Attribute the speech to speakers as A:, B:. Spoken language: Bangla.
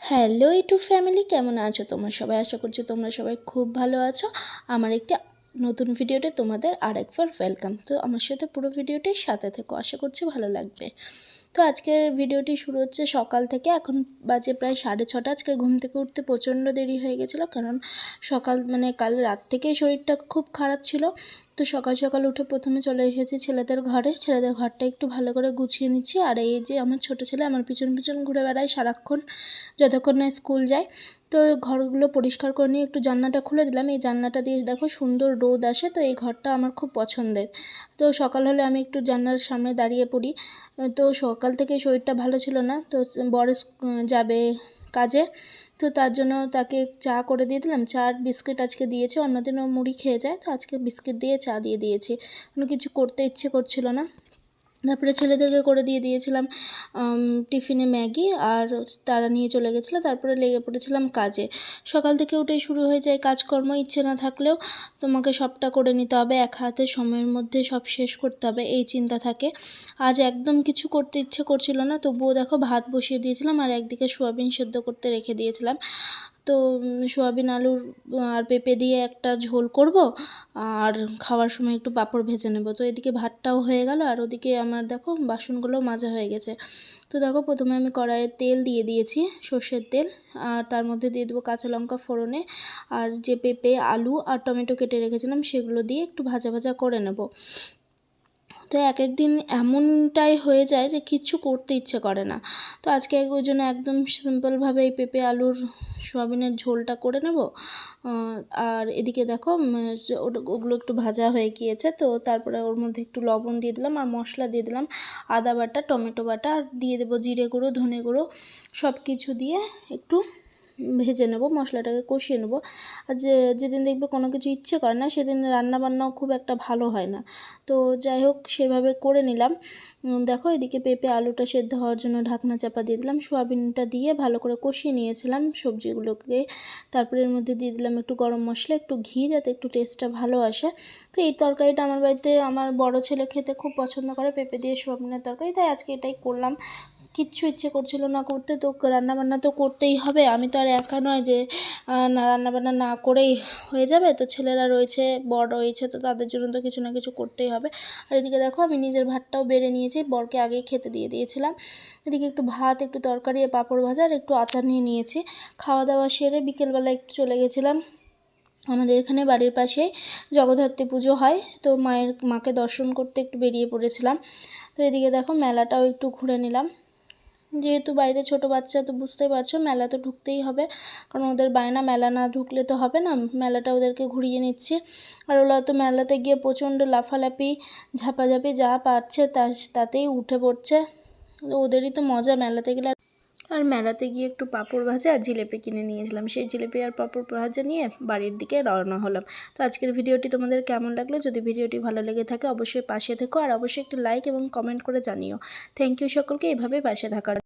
A: হ্যালো ইটু ফ্যামিলি, কেমন আছো তোমরা সবাই? আশা করছি তোমরা সবাই খুব ভালো আছো। আমার একটি নতুন ভিডিওতে তোমাদের আরেকবার ওয়েলকাম তো আমার সাথে পুরো ভিডিওটাই সাথে থেকো। আশা করছি ভালো লাগবে। তো আজকের ভিডিওটি শুরু হচ্ছে সকাল থেকে। এখন বাজে প্রায় সাড়ে ছটা। আজকে ঘুম থেকে উঠতে প্রচণ্ড দেরি হয়ে গেছিল, কারণ সকাল মানে কাল রাত থেকেই শরীরটা খুব খারাপ ছিল। তো সকাল সকাল উঠে প্রথমে চলে এসেছি ছেলেদের ঘরে। ছেলেদের ঘরটা একটু ভালো করে গুছিয়ে নিচ্ছি। আর এই যে আমার ছোট ছেলে আমার পিছন পিছন ঘুরে বেড়ায় সারাক্ষণ, যতক্ষণ না স্কুল যায়। তো ঘরগুলো পরিষ্কার করে নিয়ে একটু জানলাটা খুলে দিলাম। এই জানলাটা দিয়ে দেখো সুন্দর রোদ আসে, তো এই ঘরটা আমার খুব পছন্দের। তো সকাল হলে আমি একটু জানলার সামনে দাঁড়িয়ে পড়ি। তো সকাল থেকে শরীরটা ভালো ছিল না, তো বড় যাবে কাজে, তো তার জন্য তাকে চা করে দিয়ে দিলাম। চা আর বিস্কিট আজকে দিয়েছে, অন্যদিনও মুড়ি খেয়ে যায়, তো আজকে বিস্কিট দিয়ে চা দিয়ে দিয়েছি। কোনো কিছু করতে ইচ্ছে করছিল না। তারপরে ছেলেদেরকে করে দিয়ে দিয়েছিলাম টিফিনে ম্যাগি আর তারা নিয়ে চলে গেছিল, তারপরে লেগে পড়েছিলাম কাজে। সকাল থেকে উঠেই শুরু হয়ে যায় কাজকর্ম, ইচ্ছে না থাকলেও তোমাকে সবটা করে নিতে হবে, এক হাতে সময়ের মধ্যে সব শেষ করতে হবে, এই চিন্তা থাকে। আজ একদম কিছু করতে ইচ্ছে করছিল না, তবুও দেখো ভাত বসিয়ে দিয়েছিলাম আর একদিকে সোয়াবিন সেদ্ধ করতে রেখে দিয়েছিলাম। তো সোয়াবিন আলুর আর পেঁপে দিয়ে একটা ঝোল করব, আর খাওয়ার সময় একটু পাঁপড় ভেজে নেব। তো এদিকে ভাতটাও হয়ে গেল, আর ওদিকে আমার দেখো বাসনগুলো মাজা হয়ে গেছে। তো দেখো প্রথমে আমি কড়াইয়ে তেল দিয়ে দিয়েছি, সর্ষের তেল, আর তার মধ্যে দিয়ে দেবো কাঁচা লঙ্কা ফোড়নে, আর যে পেঁপে, আলু আর টমেটো কেটে রেখেছিলাম সেগুলো দিয়ে একটু ভাজা ভাজা করে নেব। তো এক এক দিন এমনটাই হয়ে যায় যে কিচ্ছু করতে ইচ্ছে করে না। তো আজকে ওই জন্য একদম সিম্পলভাবে এই পেঁপে আলুর সোয়াবিনের ঝোলটা করে নেব। আর এদিকে দেখো ওগুলো একটু ভাজা হয়ে গিয়েছে, তো তারপরে ওর মধ্যে একটু লবণ দিয়ে দিলাম আর মশলা দিয়ে দিলাম। আদা বাটা, টমেটো বাটা, আর দিয়ে দেবো জিরে গুঁড়ো, ধনে গুঁড়ো সব কিছু দিয়ে একটু ভেজে নেব, মশলাটাকে কষিয়ে নেব। আর যে, যেদিন দেখবে কোনো কিছু ইচ্ছে করে না, সেদিন রান্নাবান্নাও খুব একটা ভালো হয় না। তো যাই হোক, সেভাবে করে নিলাম। দেখো এদিকে পেঁপে আলুটা সেদ্ধ হওয়ার জন্য ঢাকনা চাপা দিয়ে দিলাম। সোয়াবিনটা দিয়ে ভালো করে কষিয়ে নিয়েছিলাম সবজিগুলোকে। তারপরে এর মধ্যে দিয়ে দিলাম একটু গরম মশলা, একটু ঘি যাতে একটু টেস্টটা ভালো আসে। তো এই তরকারিটা আমার বাড়িতে আমার বড় ছেলে খেতে খুব পছন্দ করে, পেঁপে দিয়ে সোয়াবিনের তরকারি। তাই আজকে এটাই করলাম। কিচ্ছু ইচ্ছে করছিল না করতে, তো রান্নাবান্না তো করতেই হবে। আমি তো আর একা নয় যে না, রান্নাবান্না না করেই হয়ে যাবে। তো ছেলেরা রয়েছে বড় রয়েছে, তো তাদের জন্য তো কিছু না কিছু করতেই হবে। আর এদিকে দেখো, আমি নিজের ভাতটাও বেড়ে নিয়েছি, বরকে আগেই খেতে দিয়ে দিয়েছিলাম। এদিকে একটু ভাত, একটু তরকারি পাঁপড় ভাজা, আর একটু আচার নিয়ে নিয়েছি। খাওয়া দাওয়া সেরে বিকেলবেলা একটু চলে গেছিলাম। আমাদের এখানে বাড়ির পাশে জগদ্ধাত্রী পুজো হয়, তো মায়ের, মাকে দর্শন করতে একটু বেরিয়ে পড়েছিলাম। তো এদিকে দেখো, মেলাটাও একটু ঘুরে নিলাম। যেহেতু বাড়িতে ছোট বাচ্চা তো বুঝতেই পারছ, মেলা তো ঢুকতেই হবে। কারণ ওদের বায়না, মেলা না ঢুকলে তো হবে না। মেলাটা ওদেরকে ঘুরিয়ে নিচ্ছে। আর ওরা তো মেলাতে গিয়ে প্রচণ্ড লাফালাফি, ঝাপাঝাপি যা পারছে তা তাতেই উঠে পড়ছে। ওদেরই তো মজা, মেলাতে গেলে আর মেলাতে গিয়ে একটু পাঁপড় ভাজা আর জিলেপি কিনে নিয়েছিলাম সেই জিলেপি আর পাঁপড় ভাজা নিয়ে বাড়ির দিকে রওনা হলাম। তো আজকের ভিডিওটি তোমাদের কেমন লাগল? যদি ভিডিওটি ভালো লেগে থাকে অবশ্যই পাশে থেকো আর অবশ্যই একটু লাইক এবং কমেন্ট করে জানিও। থ্যাংক ইউ সকলকে এভাবে পাশে থাকার